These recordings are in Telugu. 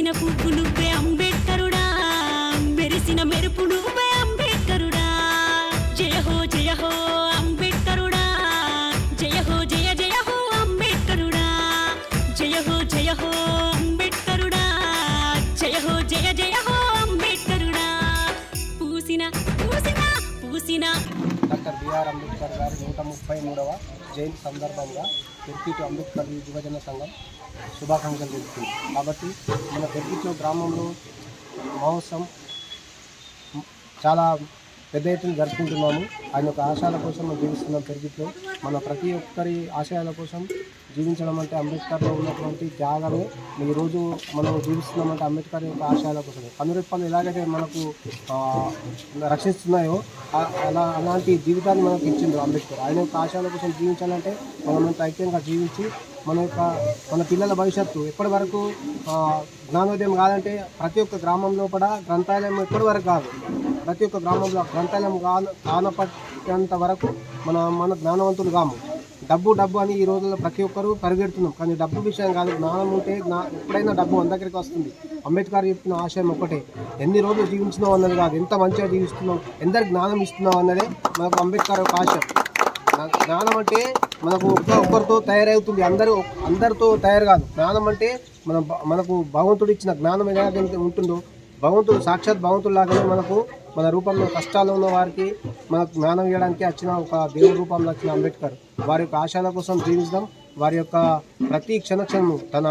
మెరిసిన పువ్వు నువ్వే అంబేద్కరుడా. మెరిసిన మెరుపు నువ్వే అంబేద్కరుడా. జయ హో జయ హో అంబేద్కరుడా. జయ హో జయ జయ హో అంబేద్కరుడా. జయ హో జయ హో అంబేద్కరుడా. జయ హో జయ జయ హో అంబేద్కరుడా. పూసిన పూసిన పూసిన. డాక్టర్ బిఆర్ అంబేద్కర్ గారి నూట ముప్పై మూడవ జయంతి సందర్భంగా పెర్కిటు అంబేద్కర్ యువజన సంఘం శుభాకాంక్షలు తెలుపుతుంది. కాబట్టి మన పెర్కిటు గ్రామంలో మహోత్సవం చాలా పెద్ద ఎత్తున జరుపుకుంటున్నాము. ఆయన యొక్క ఆశయాల కోసం మనం జీవిస్తున్నాం పెరిగిట్లో మన ప్రతి ఒక్కరి ఆశయాల కోసం జీవించడం అంటే అంబేద్కర్లో ఉన్నటువంటి త్యాగమే. ఈరోజు మనం జీవిస్తున్నామంటే అంబేద్కర్ యొక్క ఆశయాల కోసమే. కనురెప్పలు ఎలాగైతే మనకు రక్షిస్తున్నాయో అలా అలాంటి జీవితాన్ని మనకు ఇచ్చింది అంబేద్కర్. ఆయన యొక్క ఆశయాల కోసం జీవించాలంటే మనం అంత ఐక్యంగా జీవించి మన యొక్క మన పిల్లల భవిష్యత్తు ఎప్పటి వరకు జ్ఞానోదయం కాదంటే ప్రతి ఒక్క గ్రామంలో కూడా గ్రంథాలయం ఎప్పటి వరకు కాదు. ప్రతి ఒక్క గ్రామంలో గ్రంథాలయం కాన కానపట్టేంత వరకు మన మన జ్ఞానవంతులు కాము. డబ్బు డబ్బు అని ఈ రోజుల్లో ప్రతి ఒక్కరూ పరిగెడుతున్నాం. కానీ డబ్బు విషయం కాదు జ్ఞానం ఉంటే ఎప్పుడైనా డబ్బు మన దగ్గరికి వస్తుంది. అంబేద్కర్ చెప్పిన ఆశయం ఒకటే ఎన్ని రోజులు జీవించినావు అన్నది కాదు ఎంత మంచిగా జీవిస్తున్నావు ఎందరు జ్ఞానం ఇస్తున్నావు అన్నదే మనకు అంబేద్కర్ యొక్క ఆశయం. జ్ఞానం అంటే మనకు ఒక్క ఒక్కరితో తయారవుతుంది అందరూ అందరితో తయారు కాదు. జ్ఞానం అంటే మన మనకు భగవంతుడు ఇచ్చిన జ్ఞానం ఎలాగైతే ఉంటుందో భగవంతుడు సాక్షాత్ భగవంతుడు లాగానే మనకు మన రూపంలో కష్టాలు ఉన్న వారికి మనకు జ్ఞానం ఇవ్వడానికి వచ్చిన ఒక దేవుడి రూపంలో వచ్చిన అంబేద్కర్ వారి యొక్క ఆశాల కోసం జీవించడం వారి యొక్క ప్రతి క్షణ క్షణము తన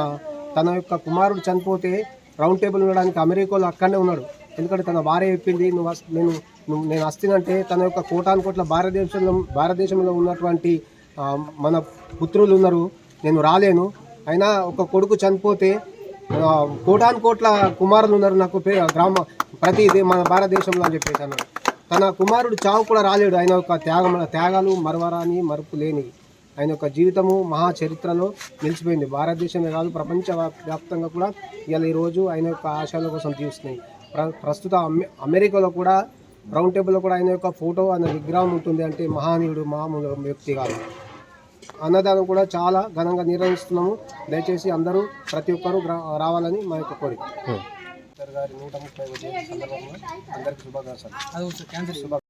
తన యొక్క కుమారుడు చనిపోతే రౌండ్ టేబుల్ ఉండడానికి అమెరికాలో అక్కడనే ఉన్నాడు ఎందుకంటే తన భార్య చెప్పింది నువ్వు నేను నువ్వు నేను వస్తున్నంటే తన యొక్క కోటాను కోట్ల భారతదేశంలో భారతదేశంలో ఉన్నటువంటి మన పుత్రులు ఉన్నారు. నేను రాలేను. అయినా ఒక కొడుకు చనిపోతే కోటాను కోట్ల కుమారులు ఉన్నారు. నాకు గ్రామ ప్రతి మన భారతదేశంలో అని చెప్పేసి అన్నాడు. తన కుమారుడు చావు కూడా రాలేడు. ఆయన యొక్క త్యాగం త్యాగాలు మరవరాని మరుపు లేని ఆయన యొక్క జీవితము మహా చరిత్రలో నిలిచిపోయింది. భారతదేశమే కాదు ప్రపంచ వ్యాప్తంగా కూడా ఇవాళ ఈరోజు ఆయన యొక్క ఆశయాల కోసం జీవిస్తున్నాయి. ప్ర ప్రస్తుత అమె- అమెరికాలో కూడా రౌండ్ టేబుల్లో కూడా ఆయన యొక్క ఫోటో ఆయన విగ్రహం ఉంటుంది అంటే మహానీయుడు మామూలు వ్యక్తి కాదు. అన్నదానం కూడా చాలా ఘనంగా నిర్వహిస్తున్నాము. దయచేసి అందరూ ప్రతి ఒక్కరూ గ్రా- రావాలని మా యొక్క కోరిక. గారి నూట ముప్పై సందర్భంగా అందరికీ శుభాకాంక్షలు. శుభ